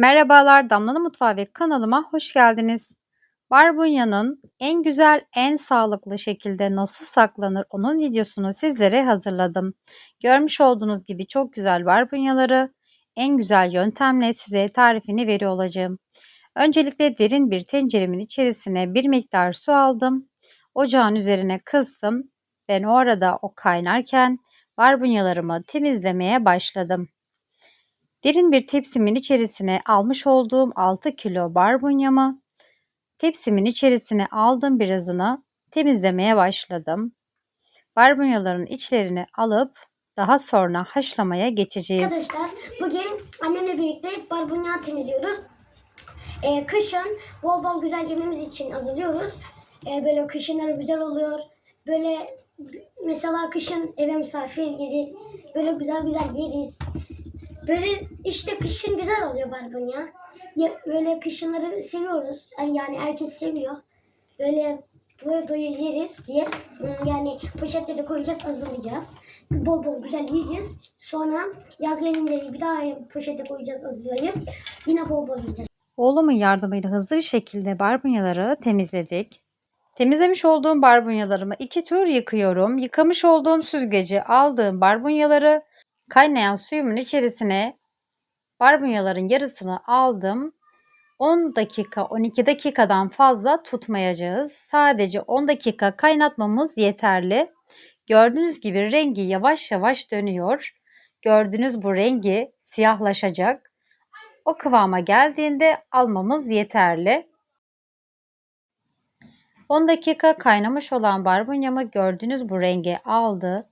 Merhabalar, Damla'nın Mutfağı ve kanalıma hoş geldiniz. Barbunya'nın en güzel, en sağlıklı şekilde nasıl saklanır onun videosunu sizlere hazırladım. Görmüş olduğunuz gibi çok güzel barbunyaları en güzel yöntemle size tarifini veriyor olacağım. Öncelikle derin bir tenceremin içerisine bir miktar su aldım. Ocağın üzerine kıstım. Ben o arada o kaynarken barbunyalarımı temizlemeye başladım. Derin bir tepsimin içerisine almış olduğum 6 kilo barbunyamı tepsimin içerisine aldım birazını temizlemeye başladım. Barbunyaların içlerini alıp daha sonra haşlamaya geçeceğiz. Arkadaşlar bugün annemle birlikte barbunya temizliyoruz. Ee, kışın bol bol güzel yememiz için hazırlıyoruz. Ee, böyle kışınları güzel oluyor. Böyle mesela kışın eve misafir gelir. Böyle güzel güzel yeriz. Böyle işte kışın güzel oluyor barbunya. Ya, böyle kışınları seviyoruz. Yani yani herkes seviyor. Böyle doya doya yeriz diye ım, yani poşetlere koyacağız hazırlayacağız. Bol bol güzel yiyeceğiz. Sonra yaz gelince bir daha poşete koyacağız hazırlayıp yine bol bol yiyeceğiz. Oğlumun yardımıyla hızlı bir şekilde barbunyaları temizledik. Temizlemiş olduğum barbunyalarımı iki tur yıkıyorum. Yıkamış olduğum süzgeci aldığım barbunyaları kaynayan suyumun içerisine barbunyaların yarısını aldım. 10 dakika 12 dakikadan fazla tutmayacağız. Sadece 10 dakika kaynatmamız yeterli. Gördüğünüz gibi rengi yavaş yavaş dönüyor. Gördüğünüz bu rengi siyahlaşacak. O kıvama geldiğinde almamız yeterli. 10 dakika kaynamış olan barbunyamı gördüğünüz bu rengi aldı.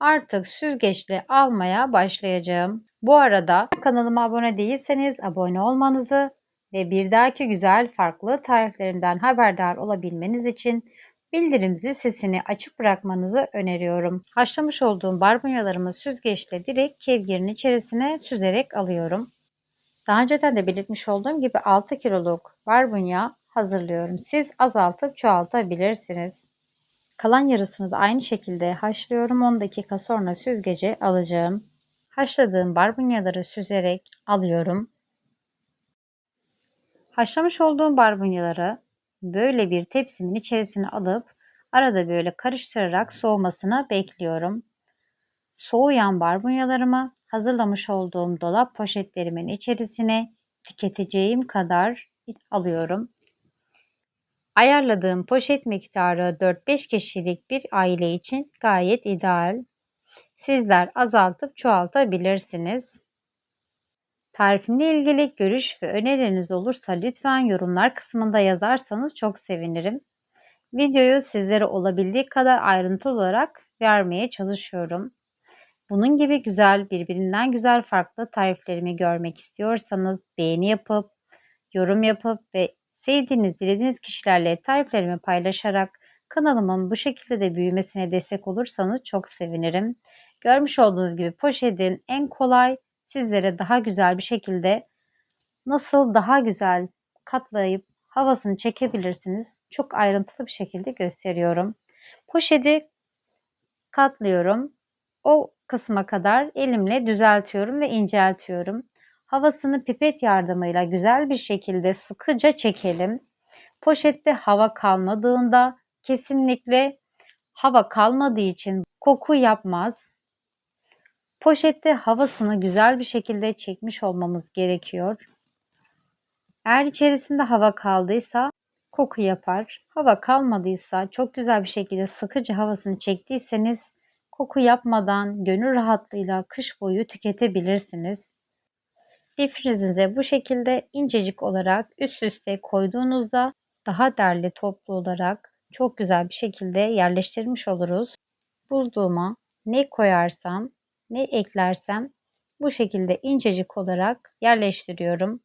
Artık süzgeçle almaya başlayacağım. Bu arada kanalıma abone değilseniz abone olmanızı ve bir dahaki güzel farklı tariflerimden haberdar olabilmeniz için bildirim sesini açık bırakmanızı öneriyorum. Haşlamış olduğum barbunyalarımı süzgeçle direkt kevgirin içerisine süzerek alıyorum. Daha önceden de belirtmiş olduğum gibi 6 kiloluk barbunya hazırlıyorum. Siz azaltıp çoğaltabilirsiniz. Kalan yarısını da aynı şekilde haşlıyorum. 10 dakika sonra süzgece alacağım. Haşladığım barbunyaları süzerek alıyorum. Haşlamış olduğum barbunyaları böyle bir tepsimin içerisine alıp arada böyle karıştırarak soğumasını bekliyorum. Soğuyan barbunyalarımı hazırlamış olduğum dolap poşetlerimin içerisine tüketeceğim kadar alıyorum. Ayarladığım poşet miktarı 4-5 kişilik bir aile için gayet ideal. Sizler azaltıp çoğaltabilirsiniz. Tarifimle ilgili görüş ve önerileriniz olursa lütfen yorumlar kısmında yazarsanız çok sevinirim. Videoyu sizlere olabildiği kadar ayrıntılı olarak vermeye çalışıyorum. Bunun gibi güzel, birbirinden güzel farklı tariflerimi görmek istiyorsanız beğeni yapıp, yorum yapıp ve sevdiğiniz, dilediğiniz kişilerle tariflerimi paylaşarak kanalımın bu şekilde de büyümesine destek olursanız çok sevinirim. Görmüş olduğunuz gibi poşetin en kolay sizlere daha güzel bir şekilde nasıl daha güzel katlayıp havasını çekebilirsiniz. Çok ayrıntılı bir şekilde gösteriyorum. Poşeti katlıyorum. O kısma kadar elimle düzeltiyorum ve inceltiyorum. Havasını pipet yardımıyla güzel bir şekilde sıkıca çekelim. Poşette hava kalmadığında kesinlikle hava kalmadığı için koku yapmaz. Poşette havasını güzel bir şekilde çekmiş olmamız gerekiyor. Eğer içerisinde hava kaldıysa koku yapar. Hava kalmadıysa çok güzel bir şekilde sıkıcı havasını çektiyseniz koku yapmadan gönül rahatlığıyla kış boyu tüketebilirsiniz. Difrizinize bu şekilde incecik olarak üst üste koyduğunuzda daha derli toplu olarak çok güzel bir şekilde yerleştirmiş oluruz. Buzluğuma ne koyarsam ne eklersem bu şekilde incecik olarak yerleştiriyorum.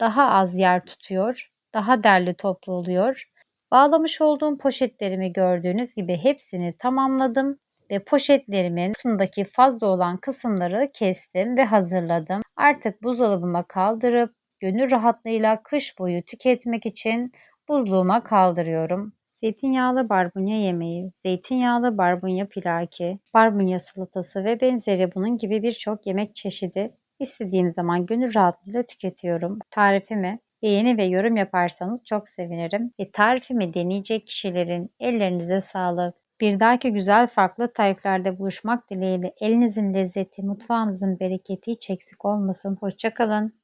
Daha az yer tutuyor, daha derli toplu oluyor. Bağlamış olduğum poşetlerimi gördüğünüz gibi hepsini tamamladım ve poşetlerimin üstündeki fazla olan kısımları kestim ve hazırladım. Artık buzdolabıma kaldırıp gönül rahatlığıyla kış boyu tüketmek için buzluğuma kaldırıyorum. Zeytinyağlı barbunya yemeği, zeytinyağlı barbunya pilaki, barbunya salatası ve benzeri bunun gibi birçok yemek çeşidi İstediğim zaman gönül rahatlığıyla tüketiyorum. Tarifimi beğeni ve yorum yaparsanız çok sevinirim. E, tarifimi deneyecek kişilerin ellerinize sağlık. Bir dahaki güzel farklı tariflerde buluşmak dileğiyle elinizin lezzeti, mutfağınızın bereketi hiç eksik olmasın. Hoşçakalın.